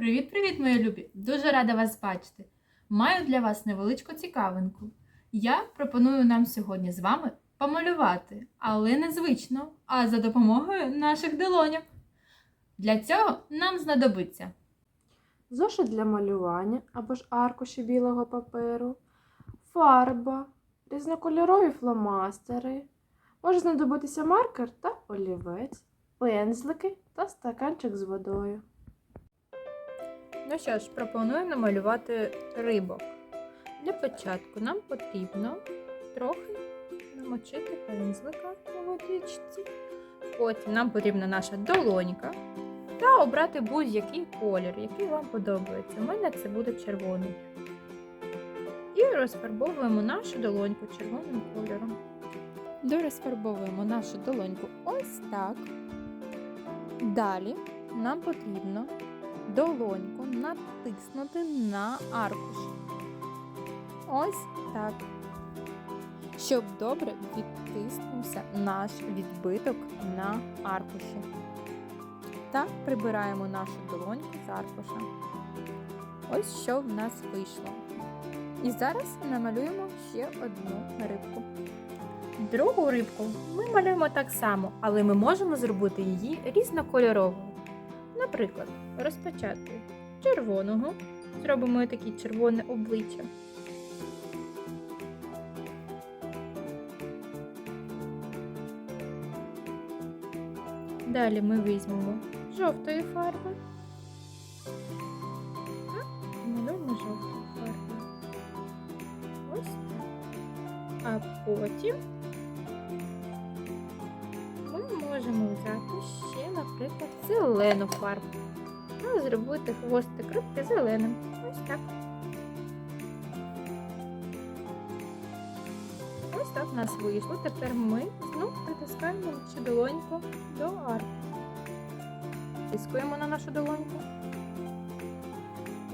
Привіт-привіт, мої любі! Дуже рада вас бачити. Маю для вас невеличку цікавинку. Я пропоную нам сьогодні з вами помалювати, але не звично, а за допомогою наших долоньок. Для цього нам знадобиться зошит для малювання або ж аркуші білого паперу, фарба, різнокольорові фломастери, може знадобитися маркер та олівець, пензлики та стаканчик з водою. Ну що ж, пропоную намалювати рибок. Для початку нам потрібно трохи намочити пензлика у водичці. Потім нам потрібна наша долонька та обрати будь-який колір, який вам подобається. У мене це буде червоний. І розфарбовуємо нашу долоньку червоним кольором. Дорозфарбовуємо нашу долоньку ось так. Далі нам потрібно долоньку натиснути на аркуш. Ось так. Щоб добре відтиснувся наш відбиток на аркуші. Та прибираємо нашу долоньку з аркуша. Ось що в нас вийшло. І зараз намалюємо ще одну рибку. Другу рибку ми малюємо так само, але ми можемо зробити її різнокольоровою. Наприклад, розпочати червоного, зробимо таке червоне обличчя. Далі ми візьмемо жовтої фарби. та Малюємо жовтою фарбою. Ось. А потім можемо взяти ще, наприклад, зелену фарбу. Ну, зробити хвостик рибки зеленим. Ось так. Ось так в нас вийшло. Тепер ми знов притискаємо нашу долоньку до арки. Тискуємо на нашу долоньку.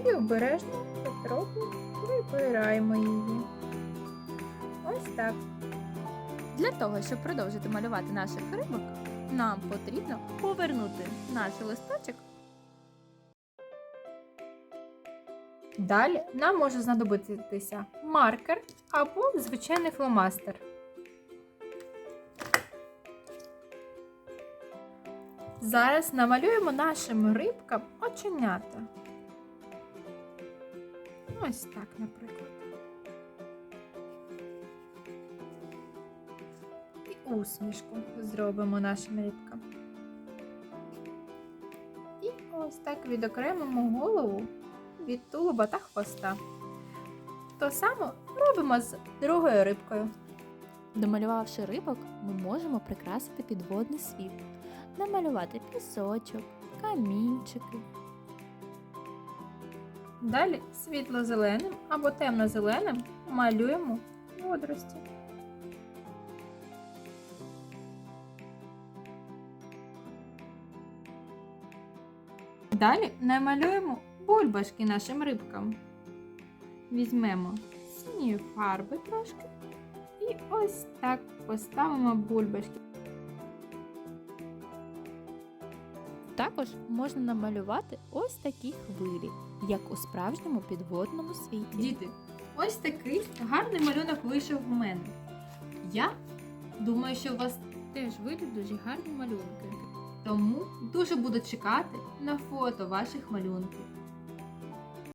І обережно потроху прибираємо її. Ось так. Для того, щоб продовжити малювати наших рибок, нам потрібно повернути наш листочок. Далі нам може знадобитися маркер або звичайний фломастер. Зараз намалюємо нашим рибкам оченята. Ось так, наприклад. Усмішку зробимо нашим рибкам. І ось так відокремимо голову від тулуба та хвоста. То саме робимо з другою рибкою. Домалювавши рибок, ми можемо прикрасити підводний світ, намалювати пісочок, камінчики. Далі світло-зеленим або темно-зеленим малюємо водорості. Далі намалюємо бульбашки нашим рибкам. Візьмемо синьої фарби трошки і ось так поставимо бульбашки. Також можна намалювати ось такі хвилі, як у справжньому підводному світі. Діти, ось такий гарний малюнок вийшов в мене. Я думаю, що у вас теж вийдуть дуже гарні малюнки. Тому дуже буду чекати на фото ваших малюнків.